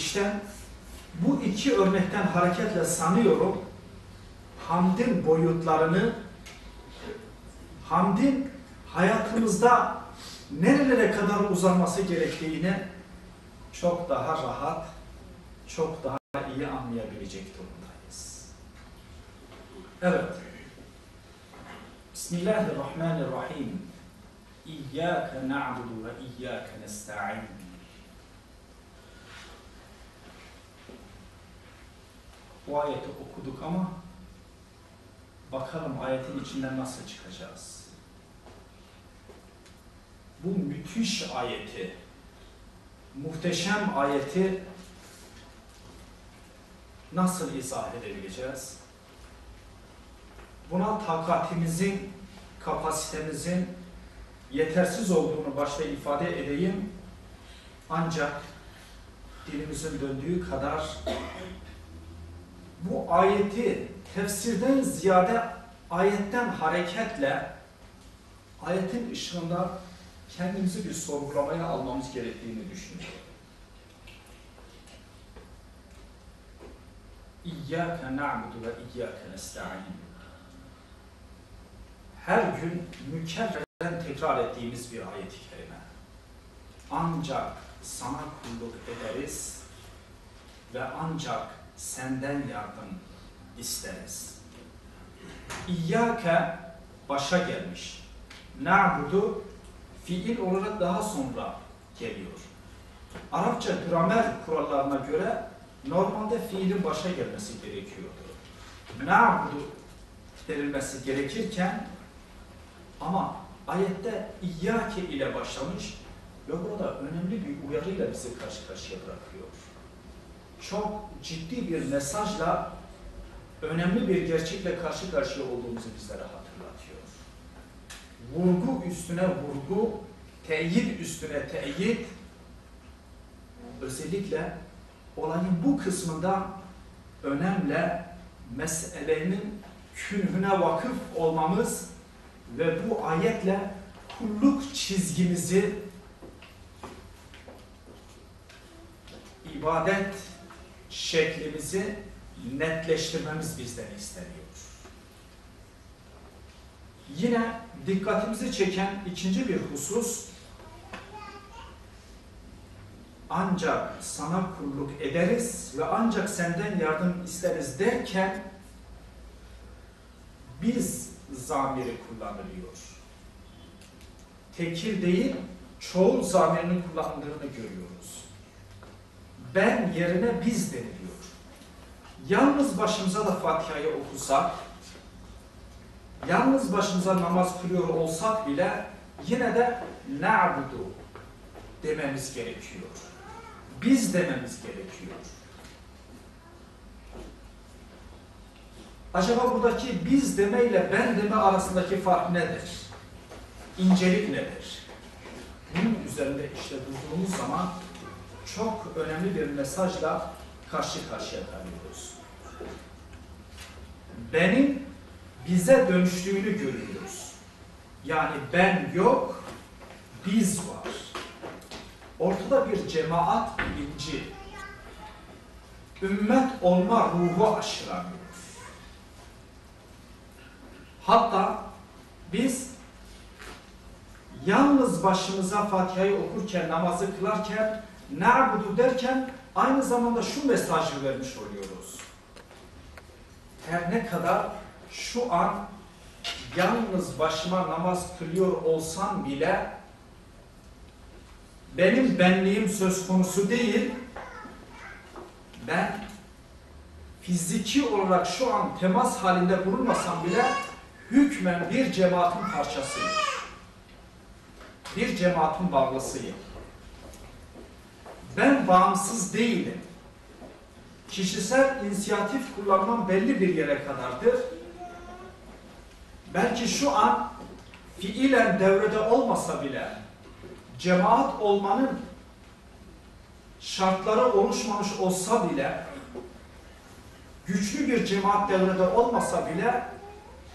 İşte bu iki örnekten hareketle sanıyorum hamdin boyutlarını hamdin hayatımızda nerelere kadar uzanması gerektiğini çok daha rahat, çok daha iyi anlayabilecek durumdayız. Evet. Bismillahirrahmanirrahim. İyyâke na'budu ve iyyâke nesta'in. Bu ayeti okuduk ama bakalım ayetin içinden nasıl çıkacağız. Bu müthiş ayeti, muhteşem ayeti nasıl izah edebileceğiz? Buna takatimizin, kapasitemizin yetersiz olduğunu başta ifade edeyim. Ancak dilimizin döndüğü kadar bu ayeti tefsirden ziyade ayetten hareketle ayetin ışığında kendimizi bir sorgulamaya almamız gerektiğini düşünüyorum. İyyâke na'budu ve iyyâke nesta'in. Her gün mükerreren tekrar ettiğimiz bir ayet-i kerime. Ancak sana kulluk ederiz ve ancak senden yardım isteriz. İyyâke başa gelmiş. Na'budu fiil olarak daha sonra geliyor. Arapça gramer kurallarına göre normalde fiilin başa gelmesi gerekiyordu. Na'budu denilmesi gerekirken ama ayette İyyâke ile başlamış ve burada önemli bir uyarıyla bizi karşı karşıya bırakıyor. Çok ciddi bir mesajla önemli bir gerçekle karşı karşıya olduğumuzu bizlere hatırlatıyor. Vurgu üstüne vurgu, teyit üstüne teyit, özellikle olayın bu kısmında önemli meselenin künhüne vakıf olmamız ve bu ayetle kulluk çizgimizi ibadet şeklimizi netleştirmemiz bizden isteniyor. Yine dikkatimizi çeken ikinci bir husus ancak sana kulluk ederiz ve ancak senden yardım isteriz derken biz zamiri kullanılıyor. Tekil değil, çoğul zamirinin kullanıldığını görüyoruz. Ben yerine biz deniliyor. Yalnız başımıza da Fatiha'yı okusak, yalnız başımıza namaz kılıyor olsak bile yine de na'budu dememiz gerekiyor. Biz dememiz gerekiyor. Acaba buradaki biz deme ile ben deme arasındaki fark nedir? İncelik nedir? Bunun üzerinde işte durduğumuz zaman çok önemli bir mesajla karşı karşıya kalıyoruz. Benim bize dönüştüğünü görüyoruz. Yani ben yok, biz var. Ortada bir cemaat bilinci, ümmet olma ruhu aşılanıyor. Hatta biz yalnız başımıza Fatiha'yı okurken, namazı kılarken, na'budu derken aynı zamanda şu mesajı vermiş oluyoruz. Her ne kadar şu an yalnız başıma namaz kılıyor olsam bile benim benliğim söz konusu değil, ben fiziki olarak şu an temas halinde bulunmasam bile hükmen bir cemaatin parçasıyım. Bir cemaatin bağlısıyım. Ben bağımsız değilim. Kişisel inisiyatif kullanmam belli bir yere kadardır. Belki şu an fiilen devrede olmasa bile cemaat olmanın şartları oluşmamış olsa bile güçlü bir cemaat devrede olmasa bile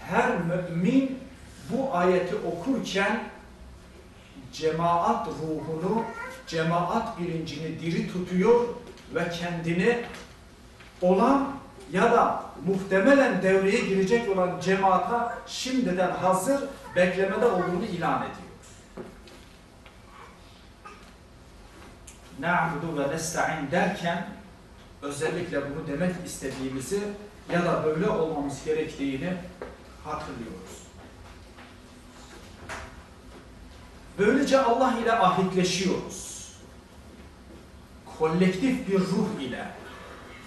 her mümin bu ayeti okurken cemaat ruhunu, cemaat bilincini diri tutuyor ve kendini olan ya da muhtemelen devreye girecek olan cemaata şimdiden hazır beklemede olduğunu ilan ediyor. Na'budu ve nesta'in derken özellikle bunu demek istediğimizi ya da böyle olmamız gerektiğini hatırlıyoruz. Böylece Allah ile ahitleşiyoruz. Kolektif bir ruh ile,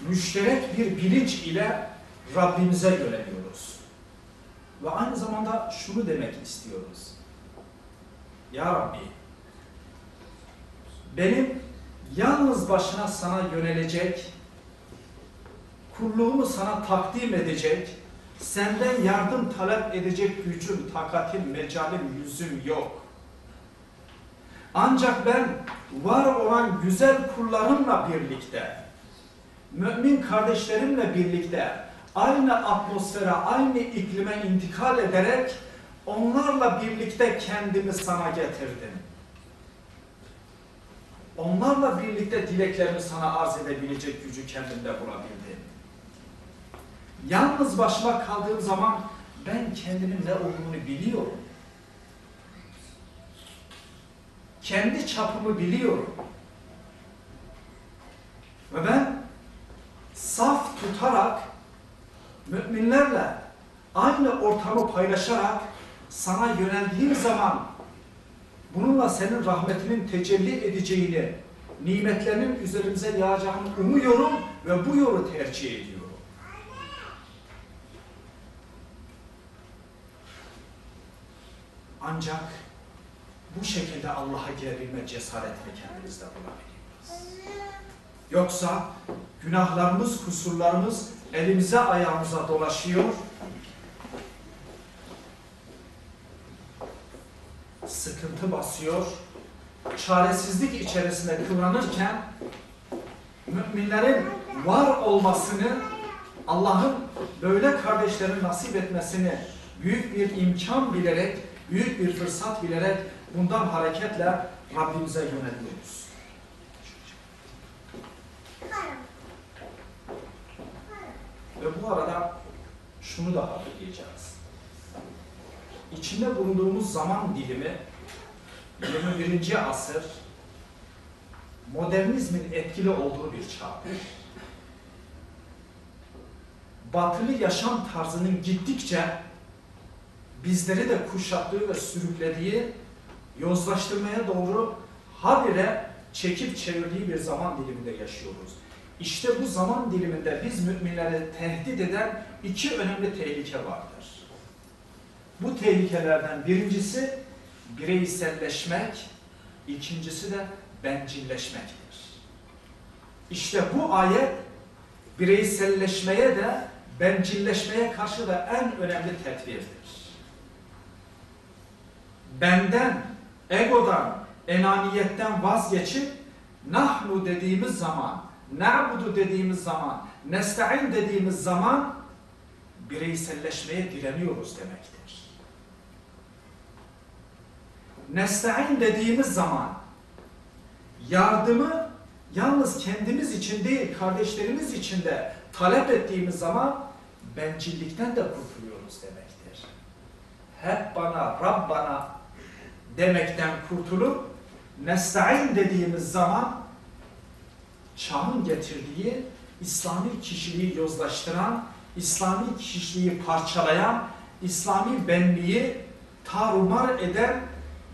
müşterek bir bilinç ile Rabbimize yöneliyoruz. Ve aynı zamanda şunu demek istiyoruz. Ya Rabbi, benim yalnız başına sana yönelecek, kulluğumu sana takdim edecek, senden yardım talep edecek gücüm, takatim, mecalim, yüzüm yok. Ancak ben var olan güzel kullarımla birlikte, mümin kardeşlerimle birlikte aynı atmosfere, aynı iklime intikal ederek onlarla birlikte kendimi sana getirdim. Onlarla birlikte dileklerimi sana arz edebilecek gücü kendimde bulabildim. Yalnız başıma kaldığım zaman ben kendimin ne olduğunu biliyorum. Kendi çapımı biliyorum. Ve ben saf tutarak müminlerle aynı ortamı paylaşarak sana yöneldiğim zaman bununla senin rahmetinin tecelli edeceğini, nimetlerinin üzerimize yağacağını umuyorum ve bu yolu tercih ediyorum. Ancak bu şekilde Allah'a girebilme cesaretini kendimizde bulabiliyoruz. Yoksa günahlarımız, kusurlarımız elimize ayağımıza dolaşıyor. Sıkıntı basıyor. Çaresizlik içerisinde kıvranırken müminlerin var olmasını Allah'ın böyle kardeşlerin nasip etmesini büyük bir imkan bilerek, büyük bir fırsat bilerek bundan hareketle Rabbimize yöneliyoruz. Ve bu arada şunu da hatırlayacağız. İçinde bulunduğumuz zaman dilimi 21. asır modernizmin etkili olduğu bir çağdır. Batılı yaşam tarzının gittikçe bizleri de kuşattığı ve sürüklediği, yozlaştırmaya doğru habire çekip çevirdiği bir zaman diliminde yaşıyoruz. İşte bu zaman diliminde biz müminleri tehdit eden iki önemli tehlike vardır. Bu tehlikelerden birincisi bireyselleşmek, ikincisi de bencilleşmektir. İşte bu ayet bireyselleşmeye de bencilleşmeye karşı da en önemli tedbirdir. Benden, egodan, enaniyetten vazgeçip nahnu dediğimiz zaman, na'budu dediğimiz zaman, nesta'in dediğimiz zaman bireyselleşmeye direniyoruz demektir. Nesta'in dediğimiz zaman yardımı yalnız kendimiz için değil, kardeşlerimiz için de talep ettiğimiz zaman bencillikten de kurtuluyoruz demektir. Hep bana, Rab bana demekten kurtulup nesta'in dediğimiz zaman çağın getirdiği İslami kişiliği yozlaştıran, İslami kişiliği parçalayan, İslami benliği tarumar eden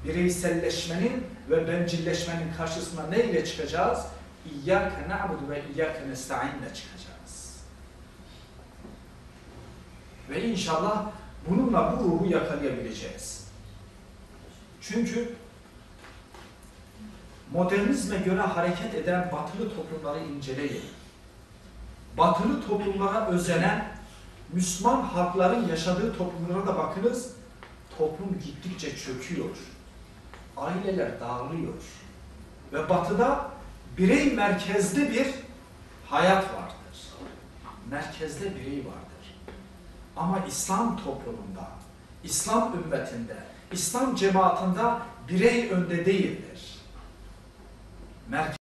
bireyselleşmenin ve bencilleşmenin karşısına ne ile çıkacağız? İyyâke na'budu ve iyyâke nesta'in çıkacağız. Ve inşallah bununla bu ruhu yakalayabileceğiz. Çünkü modernizme göre hareket eden batılı toplumları inceleyin. Batılı toplumlara özenen Müslüman halkların yaşadığı toplumlara da bakınız. Toplum gittikçe çöküyor. Aileler dağılıyor. Ve batıda birey merkezli bir hayat vardır. Merkezde birey vardır. Ama İslam toplumunda, İslam ümmetinde, İslam cemaatinde birey önde değildir. Merkez